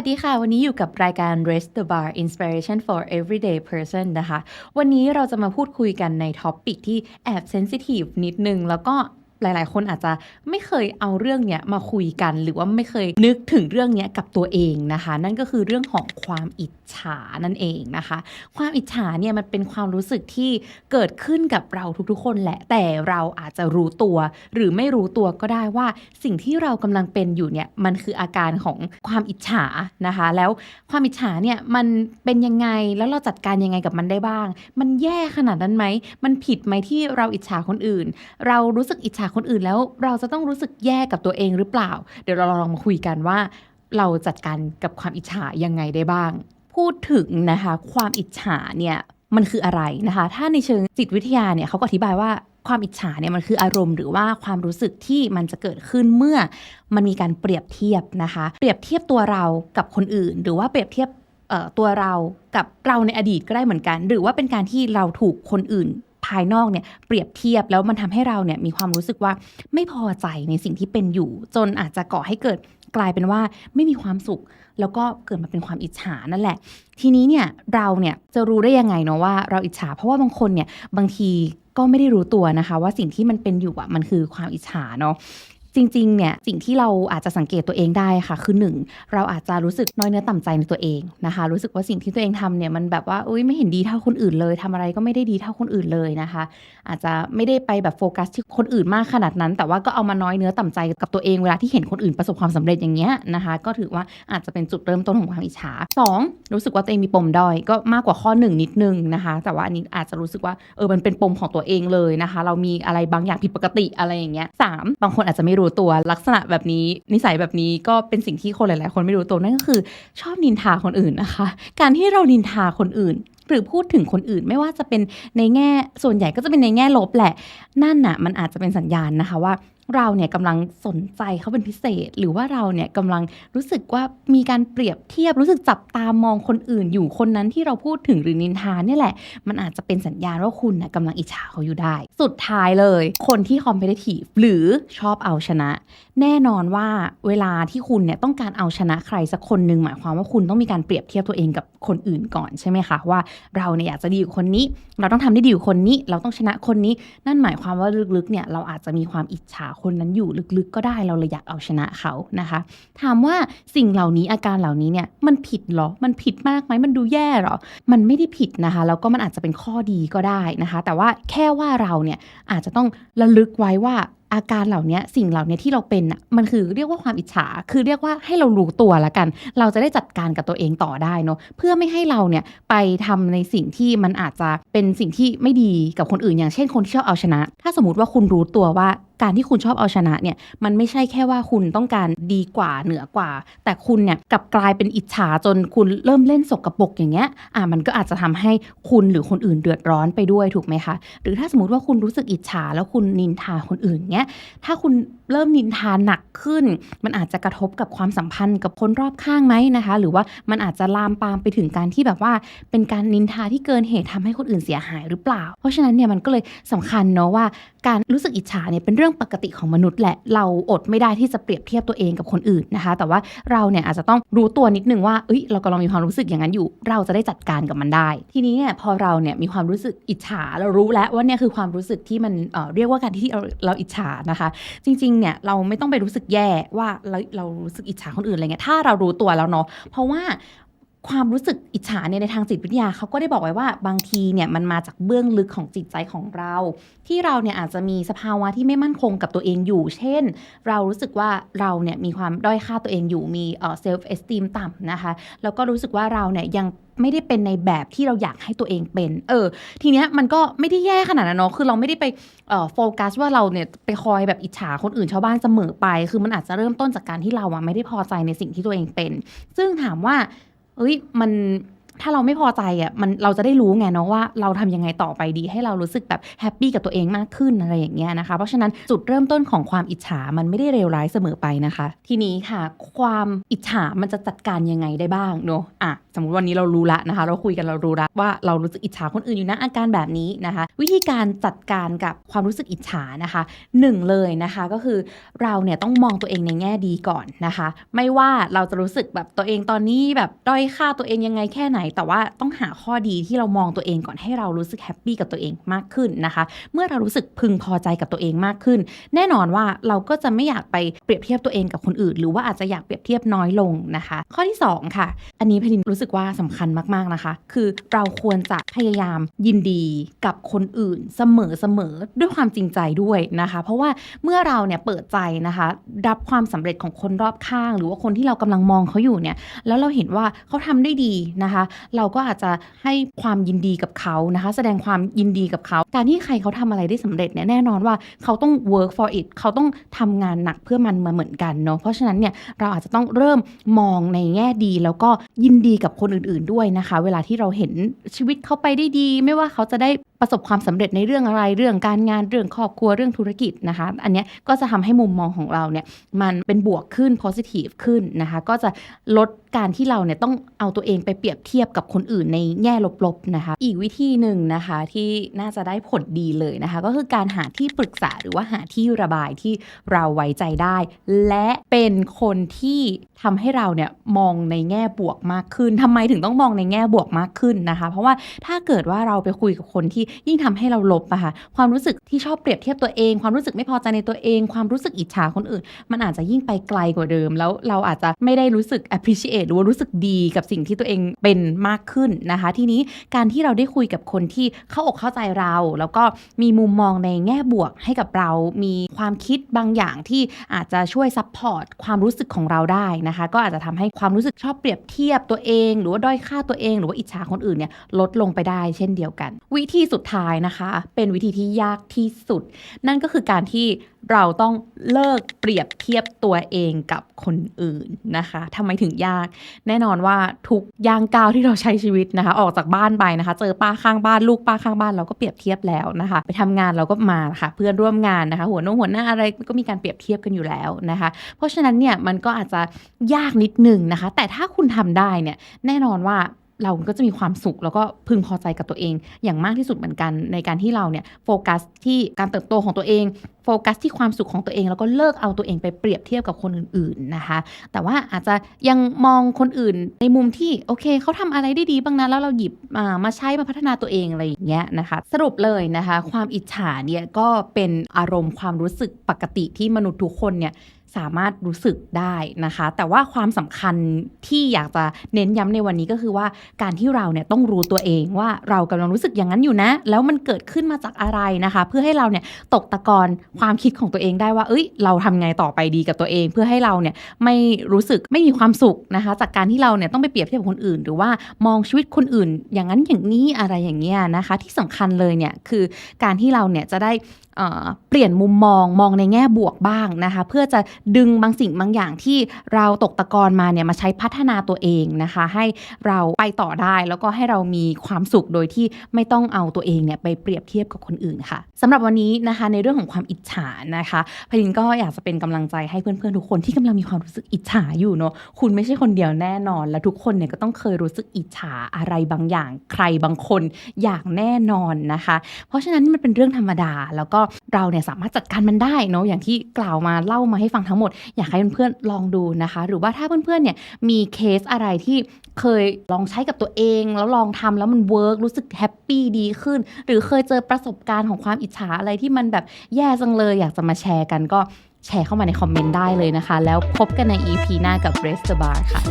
วัสดีค่ะ วันนี้อยู่กับรายการ Raise the Bar Inspiration for Everyday Person นะคะ วันนี้เราจะมาพูดคุยกันในท็อปิกที่แอบเซนซิทีฟนิดนึง แล้วก็ หลาย ๆ คนอาจจะไม่เคยเอาเรื่องเนี้ยมาคุยกัน หรือว่าไม่เคยนึกถึงเรื่องเนี้ยกับตัวเองนะคะ นั่นก็คือเรื่องของความอิจฉานั่นเองนะคะ ความอิจฉาเนี่ยมันเป็นความรู้สึกที่เกิดขึ้นกับเราทุก ๆ คนแหละ แต่เราอาจจะรู้ตัว หรือไม่รู้ตัวก็ได้ว่าสิ่งที่เรากำลังเป็นอยู่เนี่ยมันคืออาการของความอิจฉานะคะ แล้วความอิจฉาเนี่ยมันเป็นยังไงแล้วเราจัดการยังไงกับมันได้บ้าง มันแย่ขนาดนั้นไหมมันผิดไหมที่เราอิจฉาคนอื่น เรารู้สึกอิจฉาคนอื่นแล้วเราจะต้องรู้สึกแย่กับตัวเองหรือเปล่า เดี๋ยวเราลองมาคุยกันว่า เราจัดการกับความอิจฉายังไงได้บ้าง พูดถึงนะคะความอิจฉาเนี่ยมันคืออะไรนะคะ ถ้าในเชิงจิตวิทยาเนี่ยเขาก็อธิบายว่าความอิจฉาเนี่ยมันคืออารมณ์หรือว่าความรู้สึกที่มันจะเกิดขึ้นเมื่อมันมีการเปรียบเทียบนะคะ เปรียบเทียบตัวเรากับคนอื่น หรือว่าเปรียบเทียบเอ่อตัวเรากับเราในอดีตก็ได้เหมือนกัน หรือว่าเป็นการที่เราถูกคนอื่น ภายนอกเนี่ยเปรียบเทียบแล้วมันทำให้เราเนี่ยมีความรู้สึกว่าไม่พอใจในสิ่งที่เป็นอยู่ จนอาจจะก่อให้เกิดกลายเป็นว่าไม่มีความสุข แล้วก็เกิดมาเป็นความอิจฉานั่นแหละ ทีนี้เนี่ยเราเนี่ยจะรู้ได้ยังไงเนาะว่าเราอิจฉา เพราะว่าบางคนเนี่ยบางทีก็ไม่ได้รู้ตัวนะคะ ว่าสิ่งที่มันเป็นอยู่อะมันคือความอิจฉาเนาะ จริงๆ เนี่ยสิ่งที่เราอาจจะสังเกตตัวเองได้ค่ะ คือหนึ่งเราอาจจะรู้สึกน้อยเนื้อต่ำใจในตัวเองนะคะ รู้สึกว่าสิ่งที่ตัวเองทำเนี่ยมันแบบว่าอุ้ยไม่เห็นดีเท่าคนอื่นเลยทำอะไรก็ไม่ได้ดีเท่าคนอื่นเลยนะคะ อาจจะไม่ได้ไปแบบโฟกัสที่คนอื่นมากขนาดนั้น แต่ว่าก็เอามาน้อยเนื้อต่ำใจกับตัวเองเวลาที่เห็นคนอื่นประสบความสำเร็จอย่างเงี้ยนะคะ ก็ถือว่าอาจจะเป็นจุดเริ่มต้นของความอิจฉาสองรู้สึกว่าตัวเองมีปมด้อยก็มากกว่าข้อหนึ่งนิดนึงนะคะ แต่ว่าอันนี้อาจจะรู้สึกว่าเออมันเป็นปมของตัวเองเลยนะคะ เรามีอะไรบางอย่างผิดปกติอะไรอย่างเงี้ยสามบางคนอาจจะไม่รู้ตัวลักษณะแบบนี้ นิสัยแบบนี้ก็เป็นสิ่งที่คนหลาย ๆ คนไม่รู้ตัวนั่นก็คือ ชอบนินทาคนอื่นนะคะ การที่เรานินทาคนอื่น หรือพูดถึงคนอื่นไม่ว่าจะเป็นในแง่ส่วนใหญ่ก็จะเป็นในแง่ลบแหละนั่นน่ะ มันอาจจะเป็นสัญญาณนะคะว่า เราเนี่ยกำลังสนใจเขาเป็นพิเศษ หรือว่าเราเนี่ยกำลังรู้สึกว่ามีการเปรียบเทียบรู้สึกจับตามองคนอื่นอยู่คนนั้นที่เราพูดถึงหรือนินทาเนี่ยแหละ มันอาจจะเป็นสัญญาณว่าคุณน่ะกำลังอิจฉาเขาอยู่ได้ สุดท้ายเลย คนที่คอมเพลทีฟหรือชอบเอาชนะ แน่นอนว่าเวลาที่คุณเนี่ยต้องการเอาชนะใครสักคนหนึ่งหมายความว่าคุณต้องมีการเปรียบเทียบตัวเองกับคนอื่นก่อนใช่ไหมคะว่าเราเนี่ยอยากจะดีกว่าคนนี้ เราต้องทำได้ดีกว่าคนนี้ เราต้องชนะคนนี้ นั่นหมายความว่าลึกๆเนี่ยเราอาจจะมีความอิจฉาคนนั้นอยู่ลึกๆก็ได้เราเลยอยากเอาชนะเขานะคะ ถามว่าสิ่งเหล่านี้อาการเหล่านี้เนี่ยมันผิดเหรอ มันผิดมากไหมมันดูแย่เหรอ มันไม่ได้ผิดนะคะ แล้วก็มันอาจจะเป็นข้อดีก็ได้นะคะ แต่ว่าแค่ว่าเราเนี่ยอาจจะต้องระลึกไว้ว่าอาการเหล่านี้สิ่งเหล่านี้ที่เราเป็นอะมันคือเรียกว่าความอิจฉา คือเรียกว่าให้เรารู้ตัวละกัน เราจะได้จัดการกับตัวเองต่อได้เนาะเพื่อไม่ให้เราเนี่ยไปทำในสิ่งที่มันอาจจะเป็นสิ่งที่ไม่ดีกับคนอื่น อย่างเช่นคนที่ชอบเอาชนะ ถ้าสมมติว่าคุณรู้ตัวว่าการที่คุณชอบเอาชนะเนี่ยมันไม่ใช่แค่ว่าคุณต้องการดีกว่าเหนือกว่า แต่คุณเนี่ยกลับกลายเป็นอิจฉาจนคุณเริ่มเล่นสกรปรกอย่างเงี้ยอะมันก็อาจจะทำให้คุณหรือคนอื่นเดือดร้อนไปด้วยถูกไหมคะ หรือถ้าสมมติว่าคุณรู้สึกอิจฉาแล้วคุณนินทาคนอื่นเงี้ยถ้าคุณเริ่มนินทาหนักขึ้น มันอาจจะกระทบกับความสัมพันธ์กับคนรอบข้างไหมนะคะ หรือว่ามันอาจจะลามปามไปถึงการที่แบบว่า เป็นการนินทาที่เกินเหตุทำให้คนอื่นเสียหายหรือเปล่า เพราะฉะนั้นเนี่ยมันก็เลยสำคัญเนาะว่าการรู้สึกอิจฉาเนี่ยเป็นเรื่องปกติของมนุษย์แหละ เราอดไม่ได้ที่จะเปรียบเทียบตัวเองกับคนอื่นนะคะ แต่ว่าเราเนี่ยอาจจะต้องรู้ตัวนิดนึงว่าเอ้ยเรากำลังมีความรู้สึกอย่างนั้นอยู่ เราจะได้จัดการกับมันได้ ทีนี้เนี่ยพอเราเนี่ยมีความรู้สึกอิจฉาเรารู้แล้วว่าเนี่ยคือความรู้สึกที่มันเเรียกว่าการที่เราเราอิจฉานะคะ จริงๆเนี่ยเราไม่ต้องไปรู้สึกแย่ว่าเราเรารู้สึกอิจฉาคนอื่นอะไรเงี้ยถ้าเรารู้ตัวแล้วเนาะเพราะว่า ความรู้สึกอิจฉาเนี่ยในทางจิตวิทยาเขาก็ได้บอกไว้ว่าบางทีเนี่ยมันมาจากเบื้องลึกของจิตใจของเรา ที่เราเนี่ยอาจจะมีสภาวะที่ไม่มั่นคงกับตัวเองอยู่ เช่น เรารู้สึกว่าเราเนี่ยมีความด้อยค่าตัวเองอยู่มีเอ่อ self esteem ต่ำนะคะแล้วก็รู้สึกว่าเราเนี่ยยังไม่ได้เป็นในแบบที่เราอยากให้ตัวเองเป็น เออ ทีเนี้ยมันก็ไม่ได้แย่ขนาดนั้นเนาะ คือเราไม่ได้ไปเอ่อโฟกัสว่าเราเนี่ยไปคอยแบบอิจฉาคนอื่นชาวบ้านเสมอไป คือมันอาจจะเริ่มต้นจากการที่เราอะไม่ได้พอใจในสิ่งที่ตัวเองเป็น ซึ่งถามว่า เอ้ยมัน ถ้าเราไม่พอใจอะมันเราจะได้รู้ไงเนาะว่าเราทำยังไงต่อไปดี ให้เรารู้สึกแบบแฮปปี้กับตัวเองมากขึ้นอะไรอย่างเงี้ยนะคะ เพราะฉะนั้นจุดเริ่มต้นของความอิจฉามันไม่ได้เลวร้ายเสมอไปนะคะ ทีนี้ค่ะ ความอิจฉามันจะจัดการยังไงได้บ้างเนาะอะสมมติวันนี้เรารู้ละนะคะ เราคุยกันเรารู้ละว่าเรารู้สึกอิจฉาคนอื่นอยู่นะอาการแบบนี้นะคะ วิธีการจัดการกับความรู้สึกอิจฉานะคะหนึ่งเลยนะคะก็คือเราเนี่ยต้องมองตัวเองในแง่ดีก่อนนะคะ ไม่ว่าเราจะรู้สึกแบบตัวเองตอนนี้แบบด้อยค่าตัวเองยังไงแค่ไหนแต่ว่าต้องหาข้อดีที่เรามองตัวเองก่อนให้เรารู้สึกแฮปปี้กับตัวเองมากขึ้นนะคะ เมื่อเรารู้สึกพึงพอใจกับตัวเองมากขึ้น แน่นอนว่าเราก็จะไม่อยากไปเปรียบเทียบตัวเองกับคนอื่น หรือว่าอาจจะอยากเปรียบเทียบน้อยลงนะคะ ข้อที่สองค่ะ อันนี้พลินรู้สึกว่าสำคัญมากๆนะคะ คือเราควรจะพยายามยินดีกับคนอื่นเสมอเสมอด้วยความจริงใจด้วยนะคะ เพราะว่าเมื่อเราเนี่ยเปิดใจนะคะ รับความสำเร็จของคนรอบข้าง หรือว่าคนที่เรากำลังมองเขาอยู่เนี่ยแล้วเราเห็นว่าเขาทำได้ดีนะคะเราก็อาจจะให้ความยินดีกับเขานะคะ แสดงความยินดีกับเขา การที่ใครเขาทำอะไรได้สำเร็จเนี่ยแน่นอนว่าเขาต้อง work for it เขาต้องทำงานหนักเพื่อมันมาเหมือนกันเนาะเพราะฉะนั้นเนี่ยเราอาจจะต้องเริ่มมองในแง่ดี แล้วก็ยินดีกับคนอื่นๆด้วยนะคะ เวลาที่เราเห็นชีวิตเขาไปได้ดี ไม่ว่าเขาจะได้ประสบความสำเร็จในเรื่องอะไรเรื่องการงานเรื่องครอบครัวเรื่องธุรกิจนะคะ อันนี้ก็จะทำให้มุมมองของเราเนี่ยมันเป็นบวกขึ้น positive ขึ้นนะคะ ก็จะลดการที่เราเนี่ยต้องเอาตัวเองไปเปรียบเทียบกับคนอื่นในแง่ลบๆนะคะ อีกวิธีหนึ่งนะคะที่น่าจะได้ผลดีเลยนะคะ ก็คือการหาที่ปรึกษาหรือว่าหาที่ระบายที่เราไว้ใจได้ และเป็นคนที่ทำให้เราเนี่ยมองในแง่บวกมากขึ้นทำไมถึงต้องมองในแง่บวกมากขึ้นนะคะ เพราะว่าถ้าเกิดว่าเราไปคุยกับคนที่ยิ่งทำให้เราลบอะค่ะความรู้สึกที่ชอบเปรียบเทียบตัวเอง ความรู้สึกไม่พอใจในตัวเอง ความรู้สึกอิจฉาคนอื่น มันอาจจะยิ่งไปไกลกว่าเดิม แล้วเราอาจจะไม่ได้รู้สึก appreciate หรือว่ารู้สึกดีกับสิ่งที่ตัวเองเป็นมากขึ้นนะคะ ทีนี้การที่เราได้คุยกับคนที่เข้าอกเข้าใจเรา แล้วก็มีมุมมองในแง่บวกให้กับเรา มีความคิดบางอย่างที่อาจจะช่วยซัพพอร์ตความรู้สึกของเราได้นะคะ ก็อาจจะทำให้ความรู้สึกชอบเปรียบเทียบตัวเอง หรือว่าด้อยค่าตัวเอง หรือว่าอิจฉาคนอื่นเนี่ยลดลงไปได้เช่นเดียวกัน วิธีสุดท้ายนะคะ เป็นวิธีที่ยากที่สุด นั่นก็คือการที่เราต้องเลิกเปรียบเทียบตัวเองกับคนอื่นนะคะทำไมถึงยาก แน่นอนว่าทุกย่างก้าวที่เราใช้ชีวิตนะคะ ออกจากบ้านไปนะคะ เจอป้าข้างบ้านลูกป้าข้างบ้านเราก็เปรียบเทียบแล้วนะคะ ไปทำงานเราก็มาค่ะ เพื่อนร่วมงานนะคะ หัวน้หัวหน้าอะไรก็มีการเปรียบเทียบกันอยู่แล้วนะคะ เพราะฉะนั้นเนี่ยมันก็อาจจะยากนิดนึงนะคะ แต่ถ้าคุณทำได้เนี่ยแน่นอนว่า เราก็จะมีความสุขแล้วก็พึงพอใจกับตัวเอง อย่างมากที่สุดเหมือนกันในการที่เราเนี่ยโฟกัสที่การเติบโตของตัวเองโฟกัสที่ความสุขของตัวเอง แล้วก็เลิกเอาตัวเองไปเปรียบเทียบกับคนอื่นๆนะคะ แต่ว่าอาจจะยังมองคนอื่นในมุมที่โอเคเขาทำอะไรได้ดีบ้างนะแล้วเราหยิบมามาใช้มาพัฒนาตัวเองอะไรอย่างเงี้ยนะคะ สรุปเลยนะคะ ความอิจฉาเนี่ยก็เป็นอารมณ์ความรู้สึกปกติที่มนุษย์ทุกคนเนี่ย สามารถรู้สึกได้นะคะ แต่ว่าความสำคัญที่อยากจะเน้นย้ำในวันนี้ก็คือว่าการที่เราเนี่ยต้องรู้ตัวเองว่าเรากำลังรู้สึกอย่างนั้นอยู่นะ แล้วมันเกิดขึ้นมาจากอะไรนะคะ เพื่อให้เราเนี่ยตกตะกอนความคิดของตัวเองได้ว่า เอ้ย เราทำไงต่อไปดีกับตัวเอง เพื่อให้เราเนี่ยไม่รู้สึกไม่มีความสุขนะคะ จากการที่เราเนี่ยต้องไปเปรียบเทียบกับคนอื่น หรือว่ามองชีวิตคนอื่น อย่างนั้นอย่างนี้อะไรอย่างเงี้ยนะคะ ที่สำคัญเลยเนี่ยคือการที่เราเนี่ยจะได้ เปลี่ยนมุมมองมองในแง่บวกบ้างนะคะ เพื่อจะดึงบางสิ่งบางอย่างที่เราตกตะกอนมาเนี่ยมาใช้พัฒนาตัวเองนะคะ ให้เราไปต่อได้แล้วก็ให้เรามีความสุขโดยที่ไม่ต้องเอาตัวเองเนี่ยไปเปรียบเทียบกับคนอื่นค่ะสำหรับวันนี้นะคะในเรื่องของความอิจฉานะคะพลินก็อยากจะเป็นกำลังใจให้เพื่อนๆทุกคนที่กำลังมีความรู้สึกอิจฉาอยู่เนาะคุณไม่ใช่คนเดียวแน่นอน และทุกคนเนี่ยก็ต้องเคยรู้สึกอิจฉาอะไรบางอย่าง ใครบางคนอย่างแน่นอนนะคะ เพราะฉะนั้นนี่มันเป็นเรื่องธรรมดาแล้วก็เราเนี่ยสามารถจัดการมันได้เนาะอย่างที่กล่าวมาเล่ามาให้ฟังทั้งหมด อยากให้เพื่อนๆลองดูนะคะ หรือว่าถ้าเพื่อนๆเนี่ยมีเคสอะไรที่เคยลองใช้กับตัวเอง แล้วลองทำแล้วมันเวิร์กรู้สึกแฮปปี้ดีขึ้น หรือเคยเจอประสบการณ์ของความอิจฉาอะไรที่มันแบบแย่จังเลยอยากจะมาแชร์กันก็แชร์เข้ามาในคอมเมนต์ได้เลยนะคะ แล้วพบกันใน EP หน้ากับ r e s t the Bar ค่ะ